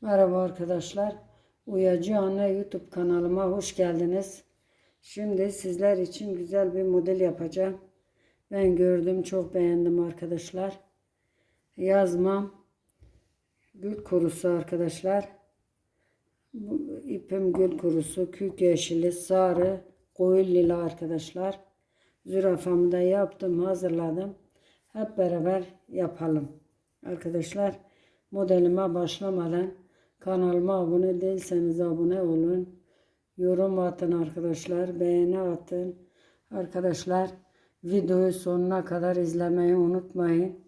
Merhaba arkadaşlar. Uyacı Anne YouTube kanalıma hoş geldiniz. Şimdi sizler için güzel bir model yapacağım. Ben gördüm çok beğendim arkadaşlar. Yazmam gül kurusu arkadaşlar. İpim gül kurusu, kük yeşili, sarı, koyu lila arkadaşlar. Zürafamı da yaptım, hazırladım. Hep beraber yapalım. Arkadaşlar modelime başlamadan kanalıma abone değilseniz abone olun. Yorum atın arkadaşlar, beğeni atın. Arkadaşlar videoyu sonuna kadar izlemeyi unutmayın.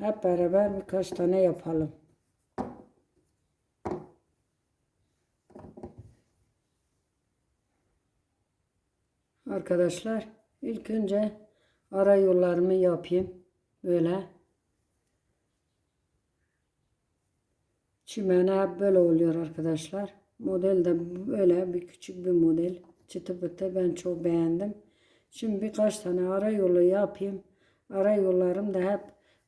Hep beraber birkaç tane yapalım. Arkadaşlar ilk önce ara yollarımı yapayım. Böyle. Çimene böyle oluyor arkadaşlar. Model de böyle bir küçük bir model. Çıtı pıtı ben çok beğendim. Şimdi birkaç tane ara yolu yapayım. Ara yollarım da hep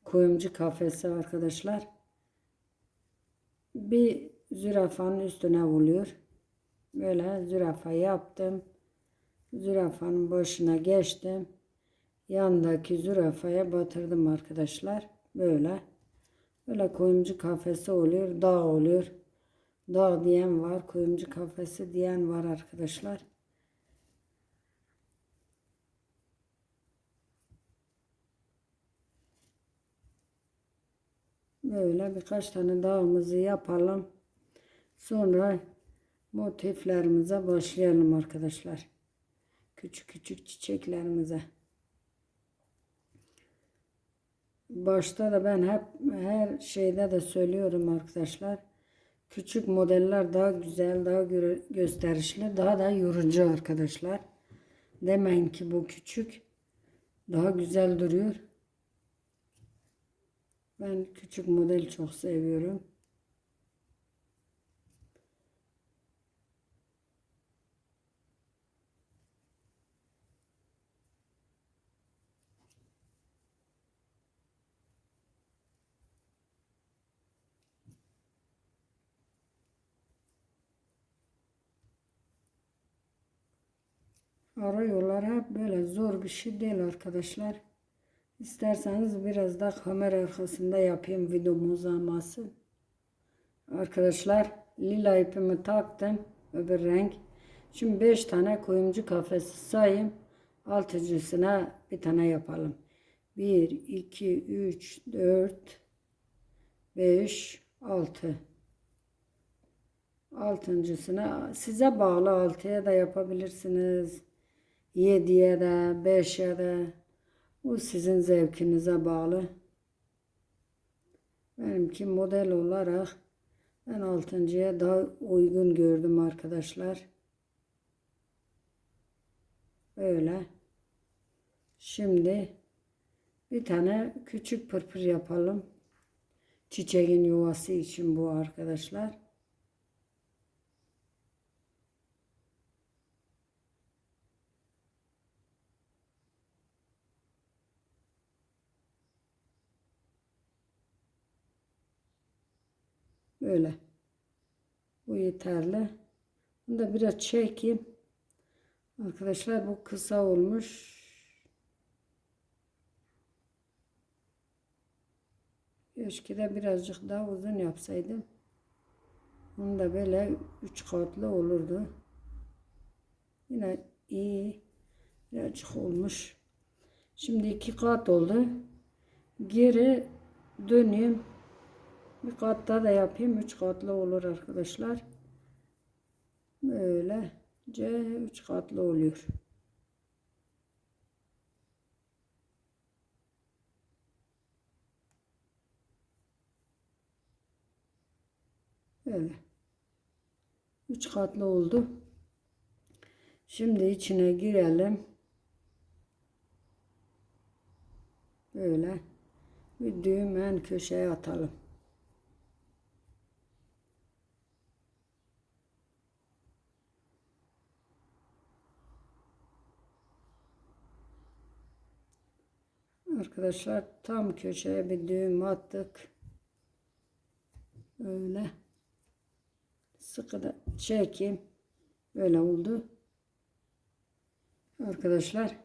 kuyumcu kafesi arkadaşlar. Bir zürafanın üstüne oluyor. Böyle zürafa yaptım. Zürafanın başına geçtim. Yandaki zürafaya batırdım arkadaşlar. Böyle. Böyle kuyumcu kafesi oluyor. Dağ oluyor. Dağ diyen var. Kuyumcu kafesi diyen var arkadaşlar. Böyle birkaç tane dağımızı yapalım. Sonra motiflerimize başlayalım arkadaşlar. Küçük küçük çiçeklerimize. Başta da ben hep her şeyde de söylüyorum arkadaşlar. Küçük modeller daha güzel, daha gö- gösterişli, daha da yorucu arkadaşlar. Demeyin ki bu küçük daha güzel duruyor. Ben küçük model çok seviyorum. Ara yollar hep böyle zor bir şey değil arkadaşlar. İsterseniz biraz da kamera arkasında yapayım videomu uzaması. Arkadaşlar lila ipimi taktım öbür renk. Şimdi 5 tane kuyumcu kafesi sayayım. Altıncısına bir tane yapalım. 1, 2, 3, 4, 5, 6. Altıncısına size bağlı altıya da yapabilirsiniz. 7'ye de 5'e de bu sizin zevkinize bağlı. Benimki model olarak ben altıncıya daha uygun gördüm arkadaşlar. Böyle. Şimdi bir tane küçük pırpır yapalım. Çiçeğin yuvası için bu arkadaşlar. Böyle. Bu yeterli. Bunu da biraz çekeyim. Arkadaşlar bu kısa olmuş. Keşke de birazcık daha uzun yapsaydım. Bunu da böyle üç katlı olurdu. Yine iyi. Birazcık olmuş. Şimdi iki kat oldu. Geri döneyim. Bir katta da yapayım. Üç katlı olur arkadaşlar. Böylece üç katlı oluyor. Böyle. Üç katlı oldu. Şimdi içine girelim. Böyle. Bir düğüm en köşeye atalım. Arkadaşlar tam köşeye bir düğüm attık. Öyle. sıkı da çekeyim. Böyle oldu. Arkadaşlar.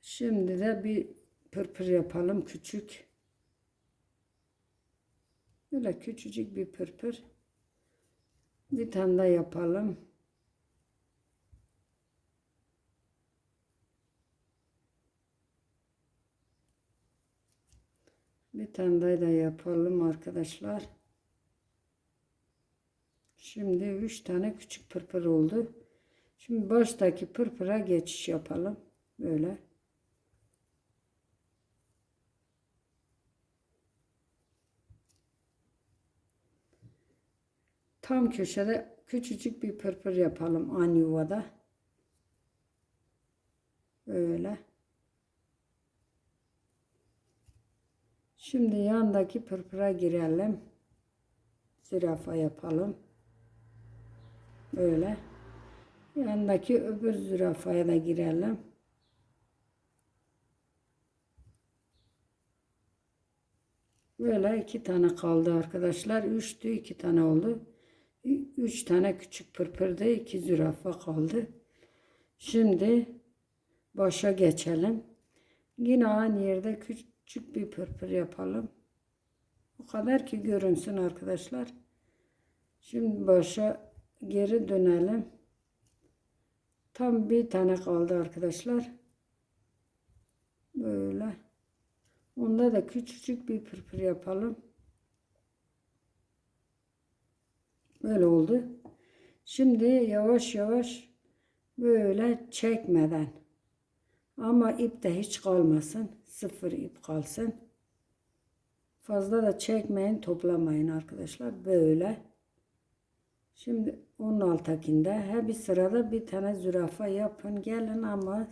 Şimdi de bir pırpır yapalım küçük. Böyle küçücük bir pırpır. Bir tane daha yapalım. Bir tane daha da yapalım arkadaşlar. Şimdi üç tane küçük pırpır oldu. Şimdi baştaki pırpıra geçiş yapalım. Böyle. Tam köşede küçücük bir pırpır yapalım an yuvada. Böyle. Şimdi yandaki pırpıra girelim. Zürafa yapalım. Böyle. Yandaki öbür zürafaya da girelim. Böyle iki tane kaldı arkadaşlar. Üçtü iki tane oldu. Üç tane küçük pırpırdı. iki zürafa kaldı. Şimdi başa geçelim. Yine aynı yerde küçük bir pırpır yapalım. O kadar ki görünsün arkadaşlar. Şimdi başa geri dönelim. Tam bir tane kaldı arkadaşlar. Böyle. Onda da küçücük bir pırpır yapalım. Böyle oldu. Şimdi yavaş yavaş böyle çekmeden ama ip de hiç kalmasın. Sıfır ip kalsın. Fazla da çekmeyin, toplamayın arkadaşlar. Böyle. Şimdi onun altakinde her bir sırada bir tane zürafa yapın. Gelin ama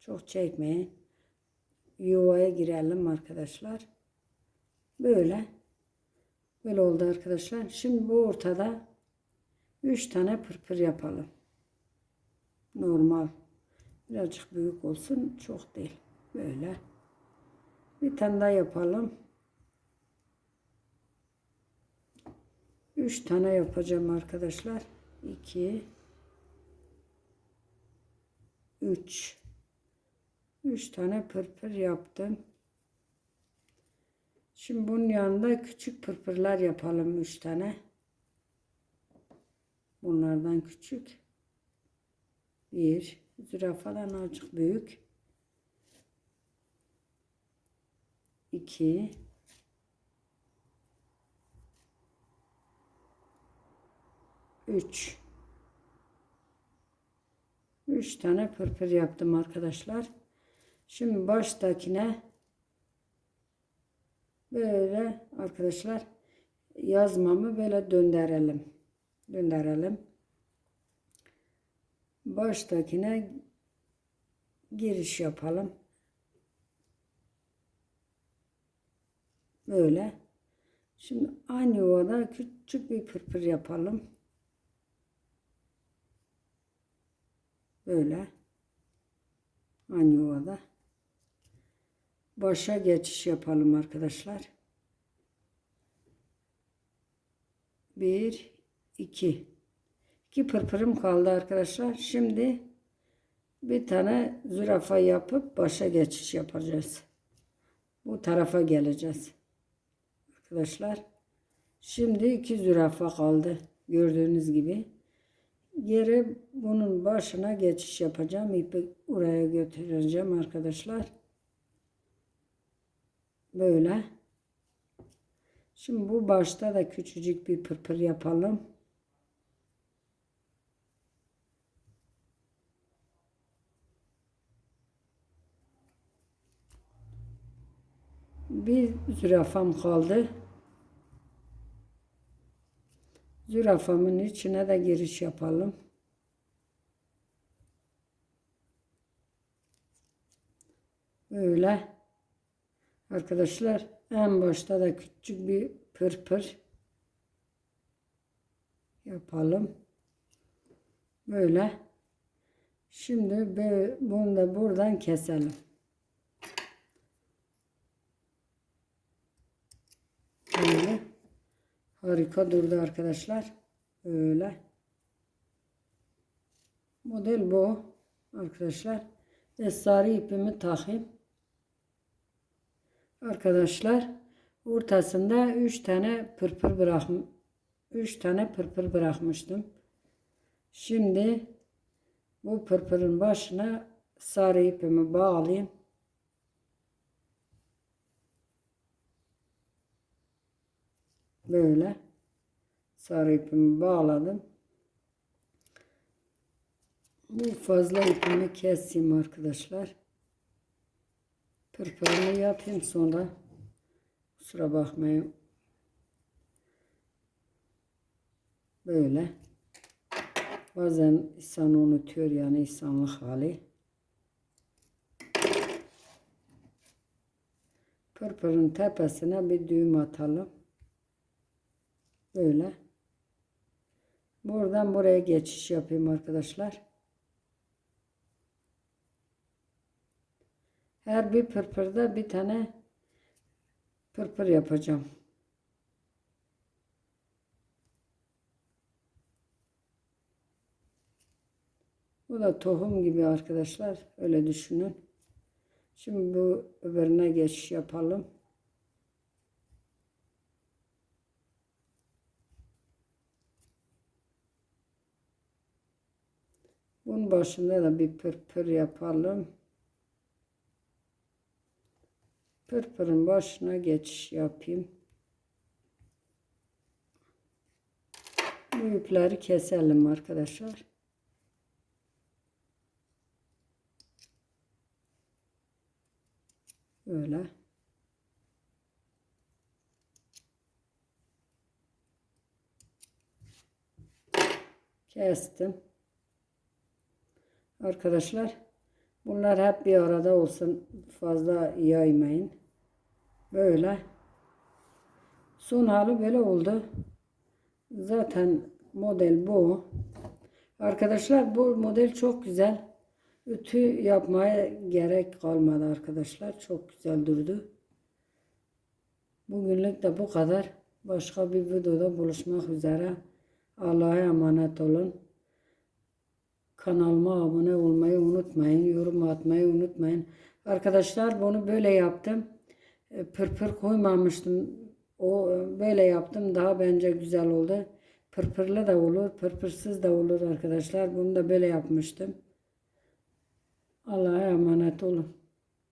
çok çekmeyin. Yuvaya girelim arkadaşlar. Böyle. Böyle oldu arkadaşlar. Şimdi bu ortada 3 tane pırpır yapalım. Normal. Birazcık büyük olsun. Çok değil. Böyle. Bir tane daha yapalım. 3 tane yapacağım arkadaşlar. 2 3 3 tane pırpır yaptım. Şimdi bunun yanında küçük pırpırlar yapalım 3 tane. Bunlardan küçük. Bir. Zürafadan azıcık büyük. 2 3 3 tane pırpır yaptım arkadaşlar. Şimdi baştakine böyle arkadaşlar yazmamı böyle döndürelim. Döndürelim. Baştakine giriş yapalım. Böyle. Şimdi aynı yuvada küçük bir pırpır yapalım. Böyle. Aynı yuvada. Başa geçiş yapalım arkadaşlar. Bir, iki. İki pırpırım kaldı arkadaşlar. Şimdi bir tane zürafa yapıp başa geçiş yapacağız. Bu tarafa geleceğiz. Arkadaşlar. Şimdi iki zürafa kaldı. Gördüğünüz gibi. Geri bunun başına geçiş yapacağım. İpi oraya götüreceğim arkadaşlar. Böyle. Şimdi bu başta da küçücük bir pırpır yapalım. Bir zürafam kaldı. Zürafamın içine de giriş yapalım. Böyle. Arkadaşlar en başta da küçük bir pırpır yapalım. Böyle. Şimdi bunu da buradan keselim. Böyle. Harika durdu arkadaşlar. Öyle. Model bu arkadaşlar. Ve sarı ipimi takayım. Arkadaşlar ortasında 3 tane pırpır bırakım 3 tane pırpır bırakmıştım. Şimdi bu pırpırın başına sarı ipimi bağlayayım. Böyle sarı ipimi bağladım. Bu fazla ipimi keseyim arkadaşlar. Pırpırımı yapayım sonra. Kusura bakmayın. Böyle. Bazen insan unutuyor yani insanlık hali. Pırpırın tepesine bir düğüm atalım. Böyle. Buradan buraya geçiş yapayım arkadaşlar. Her bir pırpırda bir tane pırpır yapacağım. Bu da tohum gibi arkadaşlar. Öyle düşünün. Şimdi bu öbürüne geçiş yapalım. Bunun başında da bir pırpır yapalım. Pırpırın başına geçiş yapayım. Bu ipleri keselim arkadaşlar. Böyle. Kestim. Arkadaşlar bunlar hep bir arada olsun. Fazla yaymayın. Böyle. Son hali böyle oldu. Zaten model bu. Arkadaşlar bu model çok güzel. Ütü yapmaya gerek kalmadı arkadaşlar. Çok güzel durdu. Bugünlük de bu kadar. Başka bir videoda buluşmak üzere. Allah'a emanet olun. Kanalıma abone olmayı unutmayın. Yorum atmayı unutmayın. Arkadaşlar bunu böyle yaptım. E, Pırpır koymamıştım. O e, böyle yaptım. Daha bence güzel oldu. Pırpırlı da olur. Pırpırsız da olur arkadaşlar. Bunu da böyle yapmıştım. Allah'a emanet olun.